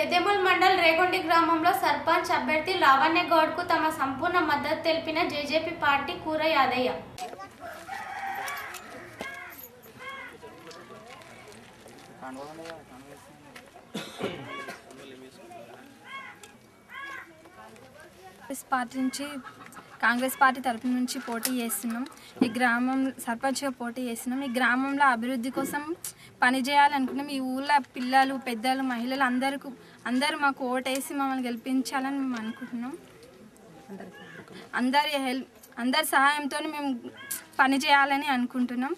పెద్దెముల్ మండల్ రేగొండి గ్రామంలో సర్పంచ్ అభ్యర్థి లావణ్య గౌడ్కు తమ సంపూర్ణ మద్దతు తెలిపిన జేజేపీ పార్టీ కూర యాదయ్య. కాంగ్రెస్ పార్టీ నుంచి కాంగ్రెస్ పార్టీ తరపు నుంచి పోటీ చేస్తున్నాం. ఈ గ్రామం సర్పంచ్గా పోటీ చేస్తున్నాం. ఈ గ్రామంలో అభివృద్ధి కోసం పనిచేయాలనుకున్నాం ఈ ఊళ్ళో పిల్లలు పెద్దలు మహిళలు అందరికీ అందరూ మాకు ఓటేసి మమ్మల్ని గెలిపించాలని మేము అనుకుంటున్నాం. అందరి హెల్ప్ అందరి సహాయంతో మేము పని చేయాలని అనుకుంటున్నాం.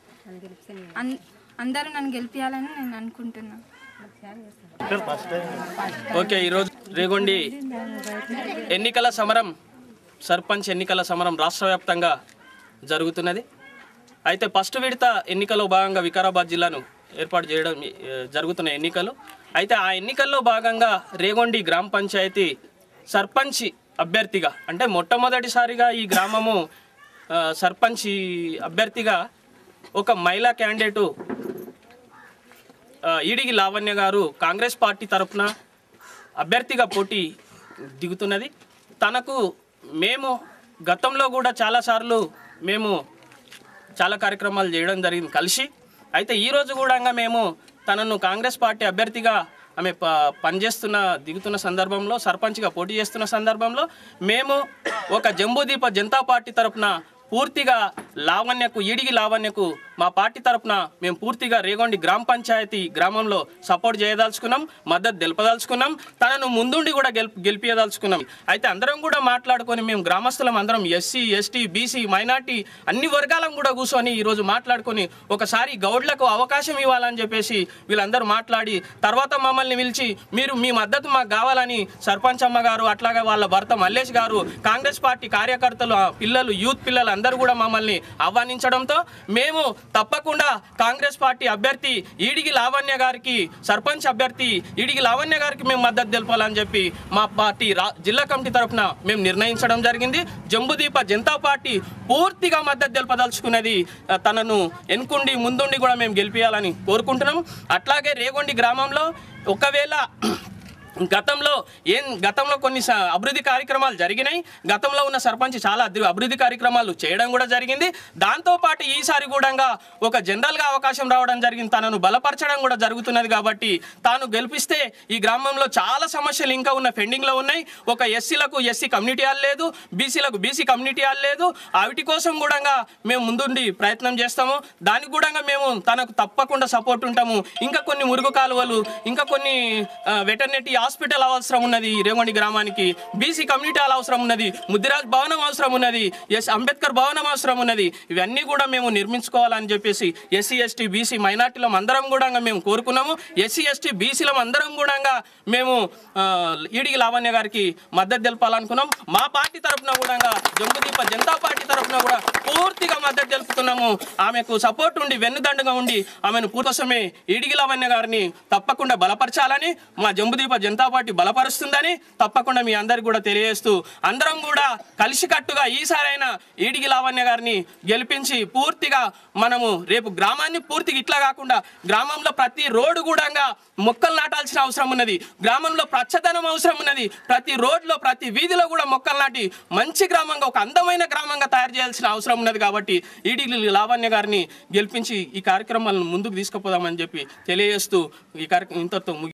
అన్- అందరూ నన్ను గెలిపించాలని నేను అనుకుంటున్నాను ఓకే ఈరోజు రేగొండి. ఎన్నికల సమరం సర్పంచ్ ఎన్నికల సమరం రాష్ట్ర వ్యాప్తంగా జరుగుతున్నది. అయితే ఫస్ట్ విడత ఎన్నికలో భాగంగా వికారాబాద్ జిల్లాను ఏర్పాటు చేయడం జరుగుతున్న ఎన్నికలు. అయితే ఆ ఎన్నికల్లో భాగంగా రేగొండి గ్రామ పంచాయతీ సర్పంచ్ అభ్యర్థిగా అంటే మొట్టమొదటిసారిగా ఈ గ్రామము సర్పంచ్ అభ్యర్థిగా ఒక మహిళా క్యాండిడేటు ఈడిగి లావణ్య గారు కాంగ్రెస్ పార్టీ తరఫున అభ్యర్థిగా పోటీ దిగుతున్నది. తనకు మేము గతంలో కూడా చాలాసార్లు మేము చాలా కార్యక్రమాలు చేయడం జరిగింది కలిసి. అయితే ఈరోజు కూడా మేము తనను కాంగ్రెస్ పార్టీ అభ్యర్థిగా ఆమె ప పనిచేస్తున్న దిగుతున్న సందర్భంలో సర్పంచ్గా పోటీ చేస్తున్న సందర్భంలో మేము ఒక జంబూదీప జనతా పార్టీ తరపున పూర్తిగా లావణ్యకు ఈడిగి లావణ్యకు మా పార్టీ తరపున మేము పూర్తిగా రేగొండి గ్రామ పంచాయతీ గ్రామంలో సపోర్ట్ చేయదలుచుకున్నాం మద్దతు తెలపదలుచుకున్నాం తనను ముందుండి కూడా గెల్ గెలిపించదలుచుకున్నాం అయితే అందరం కూడా మాట్లాడుకొని మేము గ్రామస్తులం అందరం ఎస్సీ ఎస్టీ బీసీ మైనార్టీ అన్ని వర్గాలను కూడా కూర్చొని ఈరోజు మాట్లాడుకొని ఒకసారి గౌడ్లకు అవకాశం ఇవ్వాలని చెప్పేసి వీళ్ళందరూ మాట్లాడి తర్వాత మమ్మల్ని పిలిచి మీరు మీ మద్దతు మాకు కావాలని సర్పంచ్ అమ్మ గారు అట్లాగే వాళ్ళ భర్త మల్లేష్ గారు కాంగ్రెస్ పార్టీ కార్యకర్తలు పిల్లలు యూత్ పిల్లలు అందరూ కూడా మమ్మల్ని ఆహ్వానించడంతో మేము తప్పకుండా కాంగ్రెస్ పార్టీ అభ్యర్థి ఈడిగి లావణ్య గారికి సర్పంచ్ అభ్యర్థి ఈడిగి లావణ్య గారికి మేము మద్దతు తెలపాలని చెప్పి మా పార్టీ రా జిల్లా కమిటీ తరఫున మేము నిర్ణయించడం జరిగింది. జంబుదీప జనతా పార్టీ పూర్తిగా మద్దతు తెలపదలుచుకున్నది తనను ఎన్కుండి ముందుండి కూడా మేము గెలిపించాలని కోరుకుంటున్నాం. అట్లాగే రేగొండి గ్రామంలో ఒకవేళ గతంలో ఏం గతంలో కొన్ని స- అభివృద్ధి కార్యక్రమాలు జరిగినాయి. గతంలో ఉన్న సర్పంచ్ చాలా అభివృద్ధి కార్యక్రమాలు చేయడం కూడా జరిగింది. దాంతోపాటు ఈసారి కూడా ఒక జనరల్గా అవకాశం రావడం జరిగింది. తనను బలపరచడం కూడా జరుగుతున్నది కాబట్టి తాను గెలిపిస్తే ఈ గ్రామంలో చాలా సమస్యలు ఇంకా ఉన్న పెండింగ్లో ఉన్నాయి. ఒక ఎస్సీలకు ఎస్సీ కమ్యూనిటీ హాల్ లేదు బీసీలకు బీసీ కమ్యూనిటీ హాల్ లేదు. వాటి కోసం కూడా మేము ముందుండి ప్రయత్నం చేస్తాము. దానికి కూడా మేము తనకు తప్పకుండా సపోర్ట్ ఉంటాము. ఇంకా కొన్ని మురుగు కాలువలు ఇంకా కొన్ని వెటర్నటీ హాస్పిటల్ అవసరం ఉన్నది ఈ రేగొండి గ్రామానికి బీసీ కమ్యూనిటీ హాల్ అవసరం ఉన్నది ముద్దిరాజ్ భవనం అవసరం ఉన్నది ఎస్ అంబేద్కర్ భవనం అవసరం ఉన్నది. ఇవన్నీ కూడా మేము నిర్మించుకోవాలని చెప్పేసి ఎస్సీ ఎస్టీ బీసీ మైనార్టీలం అందరం కూడా మేము కోరుకున్నాము. ఎస్సీ ఎస్టీ బీసీలం అందరం కూడా మేము ఆ, ఈడిగి లావణ్య గారికి మద్దతు తెలపాలనుకున్నాం. మా పార్టీ తరఫున కూడా జంబుదీప జనతా పార్టీ తరఫున కూడా పూర్తిగా మద్దతు తెలుపుతున్నాము. ఆమెకు సపోర్ట్ ఉండి వెన్నుదండగా ఉండి ఆమెను పూర్వసమే ఈడిగిలవన్న గారిని తప్పకుండా బలపరచాలని మా జంబుదీప జనతా పార్టీ బలపరుస్తుందని తప్పకుండా మీ అందరికి కూడా తెలియజేస్తూ అందరం కూడా కలిసికట్టుగా ఈసారైనా ఈడిగి లావణ్య గారిని గెలిపించి పూర్తిగా మనము రేపు గ్రామాన్ని పూర్తిగా ఇట్లా కాకుండా గ్రామంలో ప్రతి రోడ్డు కూడా మొక్కలు నాటాల్సిన అవసరం ఉన్నది. గ్రామంలో పచ్చదనం అవసరం ఉన్నది. ప్రతి రోడ్లో ప్రతి వీధిలో కూడా మొక్కలు నాటి మంచి గ్రామంగా ఒక అందమైన గ్రామంగా తయారు చేయాల్సిన అవసరం ఉన్నది కాబట్టి ఈడీ లావణ్య గారిని గెలిపించి ఈ కార్యక్రమాలను ముందుకు తీసుకుపోదామని చెప్పి తెలియజేస్తూ ఈ కార్యక్రమం ఇంతతో ముగి-